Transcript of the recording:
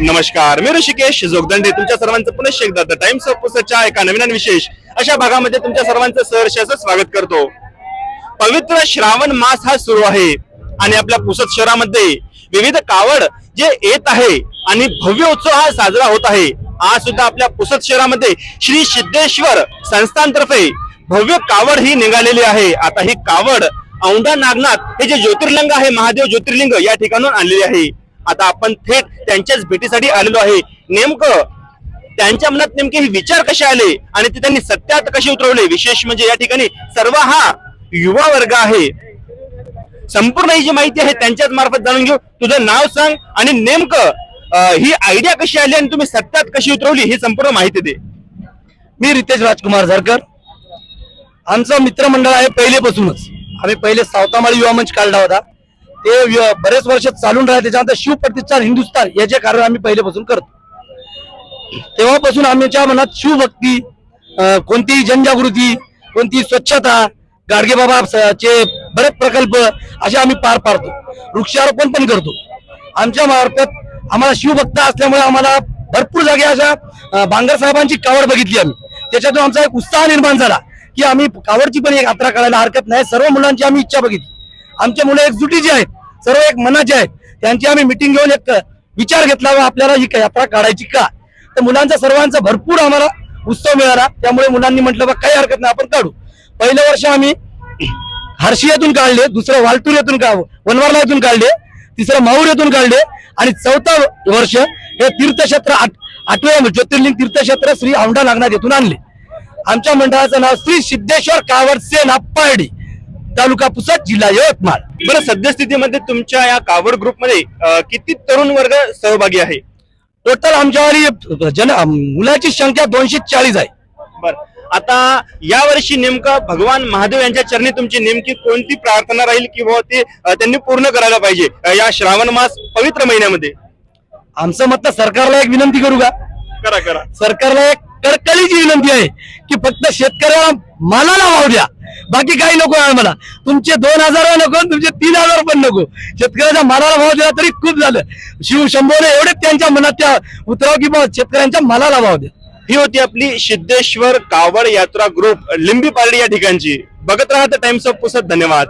नमस्कार मी ऋषिकेश जोगदंडे तुमच्या सर्वांचं पुनश्च एकदा द टाइम्स ऑफ पुसतच्या एका नवीन विशेष अशा भागामध्ये तुमच्या सर्वांचं सहर्ष असं स्वागत करतो. पवित्र श्रावण मास हा सुरू आहे आणि आपल्या पुसत शहरामध्ये विविध कावड जे येत आहे आणि भव्य उत्सव हा साजरा होत आहे. आज सुद्धा आपल्या पुसत शहरामध्ये श्री सिद्धेश्वर संस्थानतर्फे भव्य कावड ही निघालेली आहे. आता ही कावड औंढा नागनाथ हे जे ज्योतिर्लिंग आहे महादेव ज्योतिर्लिंग या ठिकाणून आलेले आहे. आता आपण थेट त्यांच्याच भेटीसाठी आलेलो आहे. नेमकं त्यांच्या मनात नेमके हे विचार कसे आले आणि ते त्यांनी सत्यात कसे उतरवले? विशेष म्हणजे या ठिकाणी सर्व हा युवा वर्ग आहे. संपूर्ण ही जी माहिती आहे त्यांच्याच मार्फत जाणून घेऊ. तुझं नाव सांग आणि नेमकं ही आयडिया कशी आली आणि तुम्ही सत्यात कशी उतरवली ही संपूर्ण माहिती दे. मी रितेश राजकुमार झरकर. आमचं मित्रमंडळ आहे पहिलेपासूनच. आम्ही पहिले सावतामाळी युवा मंच काढला होता. ते व्य- बरेच वर्ष चालून राहिले त्याच्यानंतर शिव प्रतिष्ठान हिंदुस्थान याचे कारण आम्ही पहिलेपासून करतो. तेव्हापासून आमच्या मनात शिवभक्ती कोणतीही जनजागृती कोणती स्वच्छता गाडगे बाबा चे बरेच प्रकल्प असे आम्ही पार पाडतो. वृक्षारोपण पण करतो. आमच्या मार्फत आम्हाला शिवभक्त असल्यामुळे आम्हाला भरपूर जागे अशा बांगर साहेबांची कावड बघितली आम्ही. त्याच्यातून आमचा एक उत्साह निर्माण झाला की आम्ही कावडची पण एक यात्रा करायला हरकत नाही. सर्व मुलांची आम्ही इच्छा बघितली. आमच्या मुलं एकजुटीची आहेत सर्व एक मनाचे आहेत त्यांची आम्ही मिटिंग घेऊन एक विचार घेतला व आपल्याला ही यात्रा काढायची का? तर मुलांचा सर्वांचा भरपूर आम्हाला उत्सव मिळाला. त्यामुळे मुलांनी म्हटलं बा काही हरकत नाही आपण काढू. पहिलं वर्ष आम्ही हर्षी येथून काढले दुसरं वालतूर येथून का वनवारला येथून काढले तिसरं माहूर येथून काढले आणि चौथं वर्ष हे तीर्थक्षेत्र आठ- आठव्या ज्योतिर्लिंग तीर्थक्षेत्र श्री औंढा नागनाथ येथून आणले. आमच्या मंडळाचं नाव श्री सिद्धेश्वर कावड सेन अप्पाडी तालुका पुसद जिल्हा यवतमाळ. बरं सद्यस्थितीमध्ये तुमच्या या कावड ग्रुपमध्ये किती तरुण वर्ग सहभागी आहे? टोटल आमच्यावाली जन मुलाची संख्या दोनशे चाळीस आहे. बर. आता या वर्षी नेमकं भगवान महादेव यांच्या चरणी तुमची नेमकी कोणती प्रार्थना राहील की बुवा ते त्यांनी पूर्ण करायला पाहिजे या श्रावण मास पवित्र महिन्यामध्ये? आमचं मत सरकारला एक विनंती करू का? करा करा. सरकारला एक कडकडीची विनंती आहे की फक्त शेतकऱ्याला मालाला भाव द्या. बाकी काही नको आहे मला तुमचे दोन हजार नको तुमचे तीन हजार पण नको. शेतकऱ्याच्या मालाला भाव दिला तरी खूप झालं. शिव शंभोने एवढे त्यांच्या मनात त्या उतराव की शेतकऱ्यांच्या मालाला भाव द्या ही होती आपली सिद्धेश्वर कावड यात्रा ग्रुप लिंबी पारडी या ठिकाणची. बघत राहा टाइम्स ऑफ पुसत. धन्यवाद.